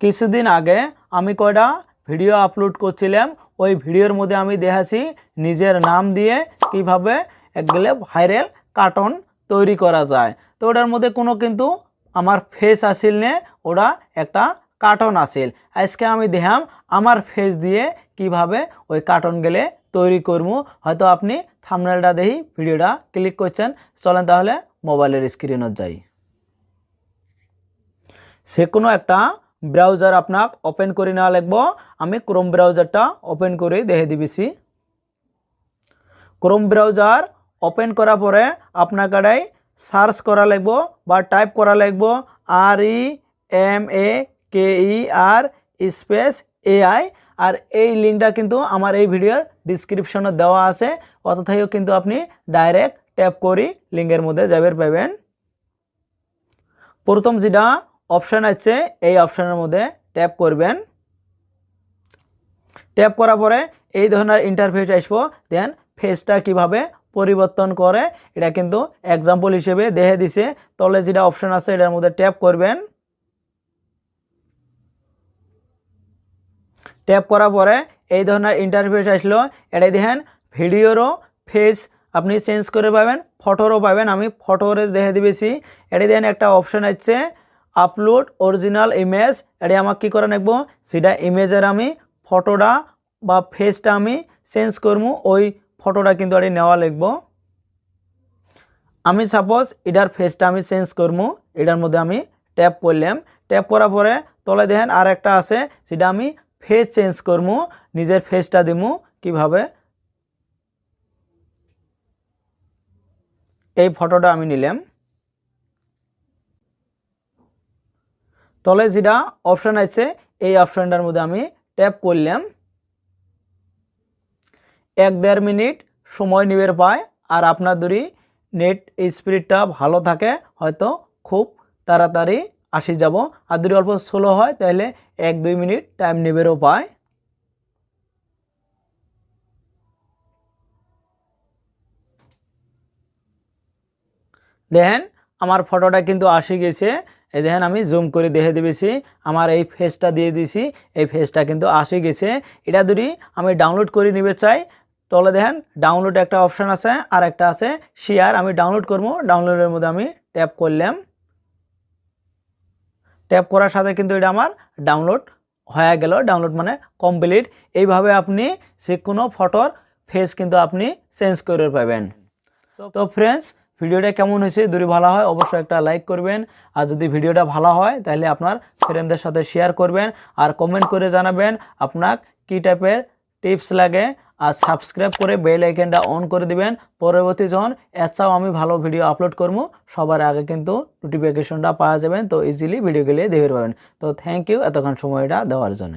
কিছুদিন আগে আমি কয়টা ভিডিও আপলোড করছিলাম, ওই ভিডিওর মধ্যে আমি দেখাছি নিজের নাম দিয়ে কীভাবে একগুলো ভাইরাল কার্টন তৈরি করা যায়। তো ওটার মধ্যে কোনো কিন্তু আমার ফেস আসিল নে, ওটা একটা কার্টন আসিল। আজকে আমি দেখাম আমার ফেস দিয়ে কীভাবে ওই কার্টন গেলে তৈরি করব। হয়তো আপনি থামনেলটা দেখি ভিডিওটা ক্লিক করছেন, চলেন তাহলে মোবাইলের স্ক্রিনত যাই। সে কোনো একটা ব্রাউজার আপনার ওপেন করে নেওয়া লাগবো। আমি ক্রোম ব্রাউজারটা ওপেন করে, দেখে দিবিছি ক্রোম ব্রাউজার ওপেন করার পরে আপনার কাটাই সার্চ করা লাগবো বা টাইপ করা লাগবো। আর E M A K E R space AI আর এই লিঙ্কটা কিন্তু আমার এই ভিডিওর ডিসক্রিপশনে দেওয়া আছে। অতথায়ও কিন্তু আপনি ডাইরেক্ট ট্যাপ করি লিঙ্কের মধ্যে যাবের পাবেন। প্রথম যেটা অপশান আছে, এই অপশানের মধ্যে ট্যাপ করবেন। ট্যাপ করার পরে এই ধরনের ইন্টারফেস আসব দেন ফেসটা কীভাবে পরিবর্তন করে, এটা কিন্তু এক্সাম্পল হিসেবে দেখে দিছে। তলে যেটা অপশান আছে, এটার মধ্যে ট্যাপ করবেন। ট্যাপ করার পরে এই ধরনের ইন্টারফেস আসলো এটাই দেখেন, ভিডিওরও ফেস আপনি চেঞ্জ করে পাবেন ফটোরও পাবেন। আমি ফটোরে দেখে দিবেছি এটাই দেখেন একটা অপশান আছে আপলোড অরিজিনাল ইমেজ এটি আমাকে কী করে নেব সেটা ইমেজের আমি ফটোটা বা ফেসটা আমি চেঞ্জ করব ওই ফটোটা কিন্তু এটি নেওয়া লিখব আমি সাপোজ এটার ফেসটা আমি চেঞ্জ করব এটার মধ্যে আমি ট্যাপ করলাম। ট্যাপ করার পরে তলে দেখেন আর একটা আছে, সেটা আমি ফেস চেঞ্জ করব নিজের ফেসটা দিমু কীভাবে? এই ফটোটা আমি নিলাম। তলে যেটা অপশান আছে, এই অপশানটার মধ্যে আমি ট্যাপ করলাম। এক দেড় মিনিট সময় নিবের পায়, আর আপনার যদি নেট স্পিডটা ভালো থাকে, হয়তো খুব তাড়াতাড়ি আসি যাব। আর যদি অল্প স্লো হয়, তাহলে এক দুই মিনিট টাইম নেবেরও পায়। দেখেন, আমার ফটোটা কিন্তু আসি গেছে। এই দেখেন আমি জুম করে দেখে দিবেছি আমার এই ফেসটা দিয়ে দিছি এই ফেসটা কিন্তু আসে গেছে। এটা যদি আমি ডাউনলোড করে নিবে চাই, তাহলে দেখেন ডাউনলোড একটা অপশান আছে, আর একটা আছে শেয়ার আমি ডাউনলোড করব ডাউনলোডের মধ্যে আমি ট্যাপ করলাম। ট্যাপ করার সাথে কিন্তু এটা আমার ডাউনলোড হয়ে গেল। ডাউনলোড মানে কমপ্লিট এইভাবে আপনি যে কোনো ফটোর ফেস কিন্তু আপনি চেঞ্জ করে পাবেন। তো ফ্রেন্ডস ভিডিওটা কেমন হয়েছে, যদি ভালো হয় অবশ্যই একটা লাইক করবেন। আর যদি ভিডিওটা ভালো হয়, তাহলে আপনার ফ্রেন্ডদের সাথে শেয়ার করবেন আর কমেন্ট করে জানাবেন আপনার কী টাইপের টিপস লাগে। আর সাবস্ক্রাইব করে বেল আইকনটা অন করে দিবেন। পরবর্তী যখন এছাড়াও আমি ভালো ভিডিও আপলোড করব, সবার আগে কিন্তু নোটিফিকেশনটা পাওয়া যাবেন। তো ইজিলি ভিডিওগুলি দেখতে পাবেন। তো থ্যাংক ইউ এতক্ষণ সময়টা দেওয়ার জন্য।